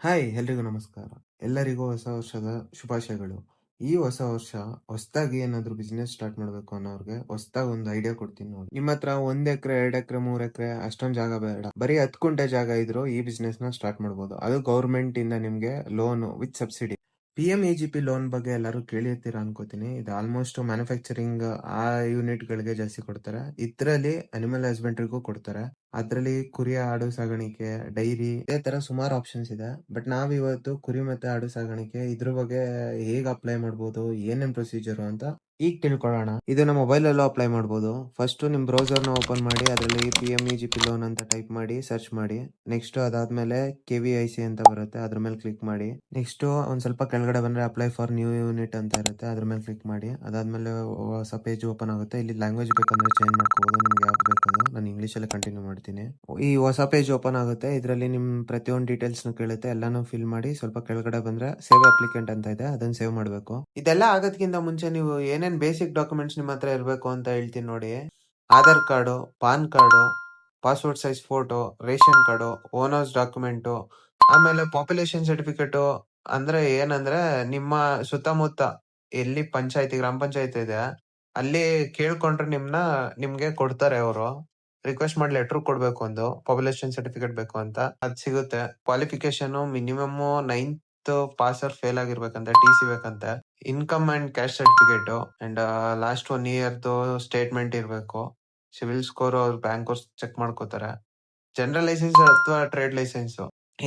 Hi, ಎಲ್ರಿಗೂ ನಮಸ್ಕಾರ. ಎಲ್ಲರಿಗೂ ಹೊಸ ವರ್ಷದ ಶುಭಾಶಯಗಳು. ಈ ಹೊಸ ವರ್ಷ ಹೊಸದಾಗಿ ಏನಾದ್ರು ಬಿಸ್ನೆಸ್ ಸ್ಟಾರ್ಟ್ ಮಾಡ್ಬೇಕು ಅನ್ನೋರ್ಗೆ ಹೊಸದಾಗಿ ಒಂದು ಐಡಿಯಾ ಕೊಡ್ತೀನಿ ನೋಡಿ. ನಿಮ್ಮ ಹತ್ರ ಒಂದ್ ಎಕರೆ, ಎರಡ್ ಎಕರೆ, ಮೂರ್ ಎಕರೆ ಅಷ್ಟೊಂದು ಜಾಗ ಬೇಡ. ಬರೀ ಹತ್ತು ಜಾಗ ಇದ್ರು ಈ ಬಿಸ್ನೆಸ್ನ ಸ್ಟಾರ್ಟ್ ಮಾಡ್ಬೋದು. ಅದು ಗೌರ್ಮೆಂಟ್ ಇಂದ ನಿಮ್ಗೆ loan with subsidy P M E G P loan ಬಗ್ಗೆ ಎಲ್ಲರೂ ಕೇಳಿರ್ತೀರಾ ಅನ್ಕೋತೀನಿ. ಇದು ಆಲ್ಮೋಸ್ಟ್ ಮ್ಯಾನುಫ್ಯಾಕ್ಚರಿಂಗ್ ಆ ಯೂನಿಟ್ ಗಳಿಗೆ ಜಾಸ್ತಿ ಕೊಡ್ತಾರೆ. ಇದ್ರಲ್ಲಿ ಅನಿಮಲ್ ಹಸ್ಬೆಂಡ್ರಿಗೂ ಕೊಡ್ತಾರೆ. ಅದ್ರಲ್ಲಿ ಕುರಿ ಆಡು ಸಾಗಾಣಿಕೆ ಡೈರಿ, ಇದೇ ತರ ಸುಮಾರು ಆಪ್ಷನ್ಸ್ ಇದೆ. ಬಟ್ ನಾವ್ ಇವತ್ತು ಕುರಿ ಮತ್ತೆ ಆಡು ಸಾಗಾಣಿಕೆ ಇದ್ರ ಬಗ್ಗೆ ಹೇಗ್ ಅಪ್ಲೈ ಮಾಡ್ಬೋದು, ಏನೇನ್ ಪ್ರೊಸೀಜರ್ ಅಂತ ಈಗ ತಿಳ್ಕೊಳ್ಳೋಣ. ಇದು ನಮ್ಮ ಮೊಬೈಲ್ ಅಲ್ಲೂ ಅಪ್ಲೈ ಮಾಡಬಹುದು ಫಸ್ಟ್ ನಿಮ್ ಬ್ರೌಸರ್ನ ಓಪನ್ ಮಾಡಿ, ಅದರಲ್ಲಿ P M E G P loan ಅಂತ ಟೈಪ್ ಮಾಡಿ ಸರ್ಚ್ ಮಾಡಿ. ನೆಕ್ಸ್ಟ್ ಅದಾದ್ಮೇಲೆ ಕೆ ವಿ ಐ ಸಿ ಅಂತ ಬರುತ್ತೆ, ಅದ್ರ ಮೇಲೆ ಕ್ಲಿಕ್ ಮಾಡಿ. ನೆಕ್ಸ್ಟ್ ಒಂದ್ ಸ್ವಲ್ಪ ಕೆಳಗಡೆ ಬಂದ್ರೆ ಅಪ್ಲೈ ಫಾರ್ ನ್ಯೂ ಯೂನಿಟ್ ಅಂತ ಇರುತ್ತೆ, ಅದ್ರ ಮೇಲೆ ಕ್ಲಿಕ್ ಮಾಡಿ. ಅದಾದ್ಮೇಲೆ ಹೊಸ ಪೇಜ್ ಓಪನ್ ಆಗುತ್ತೆ. ಇಲ್ಲಿ ಲ್ಯಾಂಗ್ವೇಜ್ ಬೇಕಂದ್ರೆ ಚೇಂಜ್ ಮಾಡ್ಕೋಬಹುದು ನಿಮ್ಗೆ ಯಾವ್ದು ಬೇಕದು. ನಾನು ಇಂಗ್ಲಿಷ್ ಅಲ್ಲಿ ಕಂಟಿನ್ಯೂ ಮಾಡ್ತೀನಿ. ಈ ಹೊಸ ಪೇಜ್ ಓಪನ್ ಆಗುತ್ತೆ. ಇದರಲ್ಲಿ ನಿಮ್ ಪ್ರತಿಯೊಂದು ಡೀಟೇಲ್ಸ್ ನು ಕೇಳುತ್ತೆ. ಎಲ್ಲಾನು ಫಿಲ್ ಮಾಡಿ, ಸ್ವಲ್ಪ ಕೆಳಗಡೆ ಬಂದ್ರೆ ಸೇವ್ ಅಪ್ಲಿಕೆಂಟ್ ಅಂತ ಇದೆ. ಅದನ್ನ ಸೇವ್ ಮಾಡಬೇಕು. ಇದೆಲ್ಲ ಆಗೋದಕ್ಕಿಂತ ಮುಂಚೆ ನೀವು ಏನೇನ್ ಬೇಸಿಕ್ ಡಾಕ್ಯುಮೆಂಟ್ಸ್ ನಿಮ್ಮ ಹತ್ರ ಇರಬೇಕು ಅಂತ ಹೇಳ್ತೀನಿ ನೋಡಿ. Aadhaar card PAN card passport size photo ration card owners document ಆಮೇಲೆ ಪಾಪ್ಯುಲೇಷನ್ ಸರ್ಟಿಫಿಕೇಟು ಅಂದ್ರೆ ಏನಂದ್ರೆ ನಿಮ್ಮ ಸುತ್ತಮುತ್ತ ಎಲ್ಲಿ ಪಂಚಾಯತಿ, ಗ್ರಾಮ ಪಂಚಾಯತಿ ಇದೆ, ಅಲ್ಲಿ ಕೇಳ್ಕೊಂಡ್ರೆ ನಿಮ್ನ ನಿಮಗೆ ಕೊಡ್ತಾರೆ ಅವರು. ರಿಕ್ವೆಸ್ಟ್ ಮಾಡಿ ಲೆಟರ್ ಕೊಡ್ಬೇಕು ಒಂದು ಪಾಪ್ಯುಲೇಷನ್ ಸರ್ಟಿಫಿಕೇಟ್ ಬೇಕು ಅಂತ. ಅದ್ ಸಿಗುತ್ತೆ. Qualification minimum ninth pass fail ಆಗಿರ್ಬೇಕಂತೆ T C ಬೇಕಂತೆ. Income and cash certificate and last one ಇಯರ್ದು statement ಇರಬೇಕು. ಸಿವಿಲ್ ಸ್ಕೋರ್ ಅವ್ರು ಬ್ಯಾಂಕ್ ಚೆಕ್ ಮಾಡ್ಕೋತಾರೆ. ಜನರಲ್ ಲೈಸೆನ್ಸ್ ಅಥವಾ ಟ್ರೇಡ್ ಲೈಸೆನ್ಸ್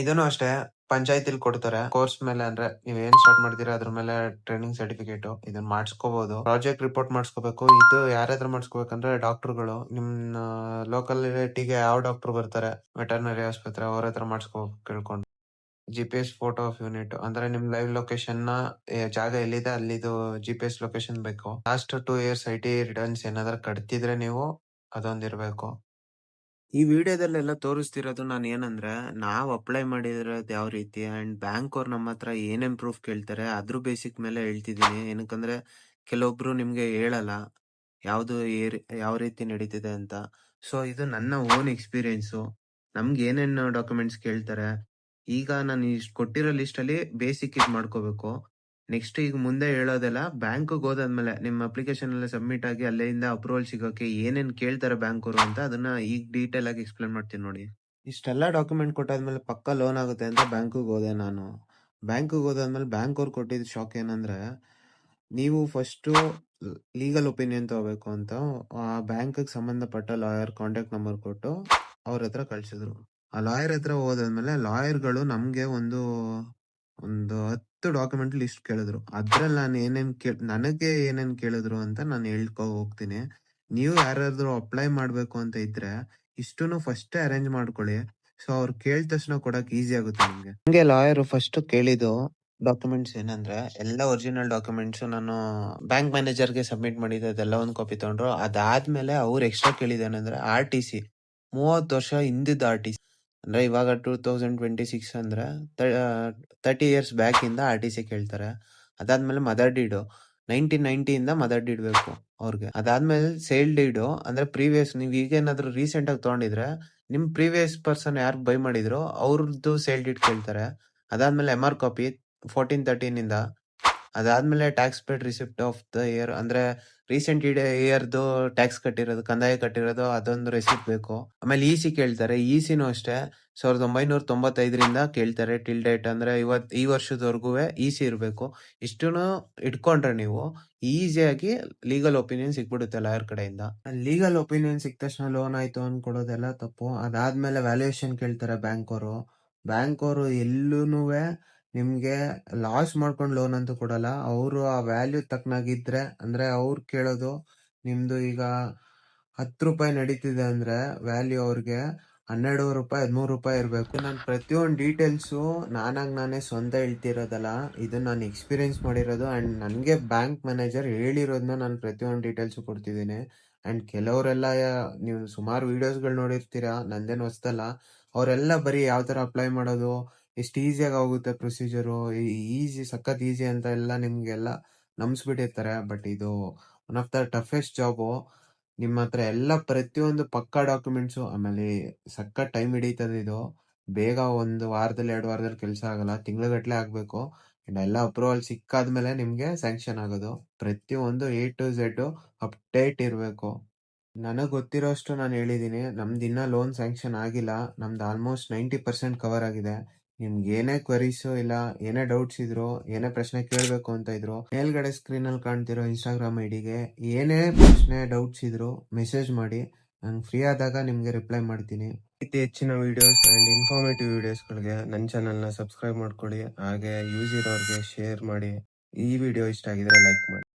ಇದನ್ನು ಅಷ್ಟೇ, ಪಂಚಾಯತಿಲಿ ಕೊಡ್ತಾರೆ. ಕೋರ್ಸ್ ಮೇಲೆ ಅಂದ್ರೆ ನೀವ್ ಏನ್ ಸ್ಟಾರ್ಟ್ ಮಾಡ್ತೀರಾ ಅದ್ರ ಮೇಲೆ ಟ್ರೈನಿಂಗ್ ಸರ್ಟಿಫಿಕೇಟ್ ಇದನ್ನ ಮಾಡಿಸ್ಕೋಬಹುದು ಪ್ರಾಜೆಕ್ಟ್ ರಿಪೋರ್ಟ್ ಮಾಡಿಸ್ಕೋಬೇಕು. ಇದು ಯಾರ ಹತ್ರ ಮಾಡಿಸ್ಕೋಬೇಕಂದ್ರೆ ಡಾಕ್ಟರ್ಗಳು ನಿಮ್ ಲೋಕಲಿಟಿಗೆ ಯಾವ ಡಾಕ್ಟರ್ ಬರ್ತಾರೆ? ವೆಟರ್ನರಿ ಆಸ್ಪತ್ರೆ ಅವ್ರ ಹತ್ರ ಮಾಡಿಸ್ಕೋಬೇಕು ಕೇಳ್ಕೊಂಡು. G P S photo of unit ಅಂದ್ರೆ ನಿಮ್ ಲೈವ್ ಲೊಕೇಶನ್ನ ಜಾಗ ಎಲ್ಲಿದೆ ಅಲ್ಲಿದು ಜಿ ಪಿ ಎಸ್ ಲೊಕೇಶನ್ ಬೇಕು. Last two years I T returns ಏನಾದ್ರು ಕಟ್ತಿದ್ರೆ ನೀವು ಅದೊಂದಿರ್ಬೇಕು ಈ ವಿಡಿಯೋದಲ್ಲೆಲ್ಲ ತೋರಿಸ್ತಿರೋದು ನಾನು ಏನಂದ್ರೆ, ನಾವು ಅಪ್ಲೈ ಮಾಡಿರೋದು ಯಾವ ರೀತಿ ಅಂಡ್ ಬ್ಯಾಂಕ್ ಅವ್ರು ನಮ್ಮ ಹತ್ರ ಏನೇನ್ ಪ್ರೂಫ್ ಕೇಳ್ತಾರೆ ಅದ್ರ ಬೇಸಿಕ್ ಮೇಲೆ ಹೇಳ್ತಿದೀನಿ ಏನಕ್ಕಂದ್ರೆ ಕೆಲವೊಬ್ರು ನಿಮ್ಗೆ ಹೇಳಲ್ಲ ಯಾವ್ದು ಯಾವ ರೀತಿ ನಡೀತಿದೆ ಅಂತ. ಸೊ ಇದು ನನ್ನ ಓನ್ ಎಕ್ಸ್ಪೀರಿಯನ್ಸು ನಮ್ಗೆ ಏನೇನ್ ಡಾಕ್ಯುಮೆಂಟ್ಸ್ ಕೇಳ್ತಾರೆ. ಈಗ ನಾನು ಇಷ್ಟು ಕೊಟ್ಟಿರೋ ಲಿಸ್ಟಲ್ಲಿ ಬೇಸಿಕ್ ಇದು ಮಾಡ್ಕೋಬೇಕು. ನೆಕ್ಸ್ಟ್ ಈಗ ಮುಂದೆ ಹೇಳೋದೆಲ್ಲ ಬ್ಯಾಂಕ್ಗೆ ಹೋದಾದ್ಮೇಲೆ ನಿಮ್ಮ ಅಪ್ಲಿಕೇಶನ್ ಎಲ್ಲ ಸಬ್ಮಿಟ್ ಆಗಿ ಅಲ್ಲಿಂದ ಅಪ್ರೂವಲ್ ಸಿಗೋಕೆ ಏನೇನು ಕೇಳ್ತಾರೆ ಬ್ಯಾಂಕ್ ಅವರು ಅಂತ ಅದನ್ನ ಈಗ ಡೀಟೇಲ್ ಆಗಿ ಎಕ್ಸ್ಪ್ಲೇನ್ ಮಾಡ್ತೀನಿ ನೋಡಿ. ಇಷ್ಟೆಲ್ಲ ಡಾಕ್ಯುಮೆಂಟ್ ಕೊಟ್ಟಾದ್ಮೇಲೆ ಪಕ್ಕ ಲೋನ್ ಆಗುತ್ತೆ ಅಂತ ಬ್ಯಾಂಕಿಗೆ ಹೋದೆ ನಾನು. ಬ್ಯಾಂಕಿಗೆ ಹೋದಾದ್ಮೇಲೆ ಬ್ಯಾಂಕ್ ಅವ್ರು ಕೊಟ್ಟಿದ್ದ ಶಾಕ್ ಏನಂದ್ರೆ, ನೀವು ಫಸ್ಟ್ ಲೀಗಲ್ ಒಪಿನಿಯನ್ ತಗೋಬೇಕು ಅಂತ ಆ ಬ್ಯಾಂಕ್ ಸಂಬಂಧಪಟ್ಟ ಲಾಯರ್ ಕಾಂಟ್ಯಾಕ್ಟ್ ನಂಬರ್ ಕೊಟ್ಟು ಅವ್ರ ಹತ್ರ ಕಳ್ಸಿದ್ರು. ಆ ಲಾಯರ್ ಹತ್ರ ಹೋದಾದ್ಮೇಲೆ ಲಾಯರ್ಗಳು ನಮ್ಗೆ ಒಂದು ಒಂದು ಹತ್ತು ಡಾಕ್ಯುಮೆಂಟ್ ಲಿಸ್ಟ್ ಕೇಳಿದ್ರು. ಅದ್ರಲ್ಲಿ ನಾನು ಏನೇನ್ ಕೇಳ, ನನಗೆ ಏನೇನ್ ಕೇಳಿದ್ರು ಅಂತ ನಾನು ಹೇಳ್ಕೊ ಹೋಗ್ತೀನಿ. ನೀವು ಯಾರಾದ್ರೂ ಅಪ್ಲೈ ಮಾಡಬೇಕು ಅಂತ ಇದ್ರೆ ಇಷ್ಟನ್ನು ಫಸ್ಟ್ ಅರೇಂಜ್ ಮಾಡ್ಕೊಳ್ಳಿ. ಸೊ, ಅವ್ರು ಕೇಳಿದ ತಕ್ಷಣ ಕೊಡಕ್ ಈಸಿ ಆಗುತ್ತೆ ನಿಮ್ಗೆ. ಹಂಗೆ ಲಾಯರ್ ಫಸ್ಟ್ ಕೇಳಿದ್ದು ಡಾಕ್ಯುಮೆಂಟ್ಸ್ ಏನಂದ್ರೆ, ಎಲ್ಲ ಒರಿಜಿನಲ್ ಡಾಕ್ಯುಮೆಂಟ್ಸ್ ನಾನು ಬ್ಯಾಂಕ್ ಮ್ಯಾನೇಜರ್ಗೆ ಸಬ್ಮಿಟ್ ಮಾಡಿದ್ದೆ, ಅದೆಲ್ಲ ಒಂದು ಕಾಪಿ ತಗೊಂಡ್ರು. ಅದಾದ್ಮೇಲೆ ಅವ್ರು ಎಕ್ಸ್ಟ್ರಾ ಕೇಳಿದ್ದೇನೆಂದ್ರೆ ಆರ್ ಟಿ ಸಿ. ಮೂವತ್ತು ವರ್ಷ ಹಿಂದಿದ್ದ ಆರ್ ಟಿ ಸಿ. ಅಂದ್ರೆ ಇವಾಗ ಟೂ ತೌಸಂಡ್ ಟ್ವೆಂಟಿ ಸಿಕ್ಸ್ ಅಂದ್ರೆ ತರ್ಟಿ ಇಯರ್ಸ್ ಬ್ಯಾಕ್ ಇಂದ ಆರ್ ಟಿ ಸಿ ಕೇಳ್ತಾರೆ. ಅದಾದ್ಮೇಲೆ ಮದರ್ ಡೀಡು ನೈನ್ಟೀನ್ ಇಂದ ಮದರ್ ಡೀಡ್ ಬೇಕು ಅವ್ರಿಗೆ. ಅದಾದ್ಮೇಲೆ ಸೇಲ್ ಡೀಡು ಅಂದ್ರೆ ಪ್ರೀವಿಯಸ್ ನೀವು ಈಗೇನಾದ್ರೂ ರೀಸೆಂಟ್ ಆಗಿ ತಗೊಂಡಿದ್ರೆ ನಿಮ್ ಪ್ರೀವಿಯಸ್ ಪರ್ಸನ್ ಯಾರು ಬೈ ಮಾಡಿದ್ರು ಅವ್ರದ್ದು ಸೇಲ್ ಡೀಡ್ ಕೇಳ್ತಾರೆ. ಅದಾದ್ಮೇಲೆ M R copy fourteen thirteen ಇಂದ ಅದಾದ್ಮೇಲೆ tax paid receipt of the year ಅಂದ್ರೆ ರೀಸೆಂಟ್ ಇಯರ್ದು ಟ್ಯಾಕ್ಸ್ ಕಟ್ಟಿರೋದು, ಕಂದಾಯ ಕಟ್ಟಿರೋದು ಅದೊಂದು ರೆಸಿಪ್ಟ್ ಬೇಕು. ಆಮೇಲೆ ಇ ಸಿ ಕೇಳ್ತಾರೆ. ಇ ಸಿನೂ ಅಷ್ಟೇ. ಸಾವಿರದ ಒಂಬೈನೂರ ತೊಂಬತ್ತೈದರಿಂದ ಕೇಳ್ತಾರೆ. ಟಿಲ್ ಡೇಟ್ ಅಂದ್ರೆ ಇವತ್, ಈ ವರ್ಷದವರೆಗೂ ಇ ಸಿ ಇರಬೇಕು. ಇಷ್ಟನ್ನು ಇಟ್ಕೊಂಡ್ರೆ ನೀವು ಈಸಿಯಾಗಿ ಲೀಗಲ್ ಒಪಿನಿಯನ್ ಸಿಕ್ಬಿಡುತ್ತೆ ಲಾಯರ್ ಕಡೆಯಿಂದ. ಲೀಗಲ್ ಒಪಿನಿಯನ್ ಸಿಕ್ಕ ತಕ್ಷಣ ಲೋನ್ ಆಯ್ತು ಅನ್ಕೊಡೋದೆಲ್ಲ ತಪ್ಪು. ಅದಾದ್ಮೇಲೆ ವ್ಯಾಲ್ಯೂಯೇಷನ್ ಕೇಳ್ತಾರೆ ಬ್ಯಾಂಕ್ ಅವರು ಬ್ಯಾಂಕ್ ಅವರು ಎಲ್ಲೂನುವೆ ನಿಮ್ಗೆ ಲಾಸ್ ಮಾಡ್ಕೊಂಡು ಲೋನ್ ಅಂತ ಕೊಡಲ್ಲ. ಅವರು ಆ ವ್ಯಾಲ್ಯೂ ತಕ್ಕನಾಗಿದ್ರೆ, ಅಂದ್ರೆ ಅವ್ರು ಕೇಳೋದು ನಿಮ್ದು ಈಗ ಹತ್ತು ರೂಪಾಯಿ ನಡೀತಿದೆ ಅಂದ್ರೆ ವ್ಯಾಲ್ಯೂ ಅವ್ರಿಗೆ ಹನ್ನೆರಡು ರೂಪಾಯಿ, ಹದಿಮೂರು ರೂಪಾಯಿ ಇರಬೇಕು. ನಾನು ಪ್ರತಿಯೊಂದು ಡೀಟೇಲ್ಸು ನಾನಾಗಿ ನಾನೇ ಸ್ವಂತ ಹೇಳ್ತಿರೋದಲ್ಲ ಇದು ನಾನು ಎಕ್ಸ್ಪೀರಿಯನ್ಸ್ ಮಾಡಿರೋದು ಆ್ಯಂಡ್ ನನಗೆ ಬ್ಯಾಂಕ್ ಮ್ಯಾನೇಜರ್ ಹೇಳಿರೋದನ್ನ ನಾನು ಪ್ರತಿಯೊಂದು ಡೀಟೇಲ್ಸು ಕೊಡ್ತಿದ್ದೀನಿ. ಆ್ಯಂಡ್ ಕೆಲವರೆಲ್ಲ, ನೀವು ಸುಮಾರು ವೀಡಿಯೋಸ್ಗಳು ನೋಡಿರ್ತೀರಾ, ನಂದೇನು ಹೊಸ್ತಲ್ಲ, ಅವರೆಲ್ಲ ಬರೀ ಯಾವ ಥರ ಅಪ್ಲೈ ಮಾಡೋದು ಎಷ್ಟು ಈಸಿಯಾಗಿ ಆಗುತ್ತೆ ಪ್ರೊಸೀಜರು ಈಸಿ ಸಖತ್ ಈಸಿ ಅಂತ ಎಲ್ಲ ನಿಮಗೆಲ್ಲ ನಂಬಿಸ್ಬಿಟ್ಟಿರ್ತಾರೆ ಬಟ್ ಇದು one of the toughest job ನಿಮ್ಮ ಹತ್ರ ಎಲ್ಲ ಪ್ರತಿಯೊಂದು ಪಕ್ಕಾ ಡಾಕ್ಯುಮೆಂಟ್ಸು ಆಮೇಲೆ ಸಖತ್ ಟೈಮ್ ಹಿಡಿತದೆ ಇದು ಬೇಗ ಒಂದು ವಾರದಲ್ಲಿ, ಎರಡು ವಾರದಲ್ಲಿ ಕೆಲಸ ಆಗಲ್ಲ. ತಿಂಗ್ಳುಗಟ್ಲೆ ಆಗಬೇಕು ಅಂಡ್ ಎಲ್ಲ ಅಪ್ರೂವಲ್ ಸಿಕ್ಕಾದ್ಮೇಲೆ ನಿಮಗೆ ಸ್ಯಾಂಕ್ಷನ್ ಆಗೋದು. ಪ್ರತಿಯೊಂದು ಎ ಟು ಝೆಡ್ ಅಪ್ಡೇಟ್ ಇರಬೇಕು ನನಗೆ ಗೊತ್ತಿರೋಷ್ಟು ನಾನು ಹೇಳಿದ್ದೀನಿ ನಮ್ದು ಇನ್ನೂ ಲೋನ್ ಸ್ಯಾಂಕ್ಷನ್ ಆಗಿಲ್ಲ. ನಮ್ದು ಆಲ್ಮೋಸ್ಟ್ 90% ಕವರ್ ಆಗಿದೆ. ನಿಮ್ಗೆ ಏನೇ ಕ್ವರೀಸ್ ಇಲ್ಲ, ಏನೇ ಡೌಟ್ಸ್ ಇದ್ರು, ಏನೇ ಪ್ರಶ್ನೆ ಕೇಳಬೇಕು ಅಂತ ಇದ್ರು, ಮೇಲ್ಗಡೆ ಸ್ಕ್ರೀನ್ ಅಲ್ಲಿ ಕಾಣ್ತಿರೋ ಇನ್‌ಸ್ಟಾಗ್ರಾಮ್ ಐಡಿಗೆ ಏನೇ ಪ್ರಶ್ನೆ, ಡೌಟ್ಸ್ ಇದ್ರು ಮೆಸೇಜ್ ಮಾಡಿ. ನಾನು ಫ್ರೀ ಆದಾಗ ನಿಮ್ಗೆ ರಿಪ್ಲೈ ಮಾಡ್ತೀನಿ. ಇತಿ ಹೆಚ್ಚಿನ ವಿಡಿಯೋಸ್ ಅಂಡ್ ಇನ್ಫಾರ್ಮೇಟಿವ್ ವಿಡಿಯೋಸ್‌ಗಳಿಗೆ ನನ್ನ ಸಬ್ಸ್ಕ್ರೈಬ್ ಮಾಡ್ಕೊಳ್ಳಿ. ಹಾಗೆ ಯೂಸ್ ಇರೋರಿಗೆ ಶೇರ್ ಮಾಡಿ. ಈ ವಿಡಿಯೋ ಇಷ್ಟ ಆಗಿದ್ರೆ ಲೈಕ್ ಮಾಡಿ.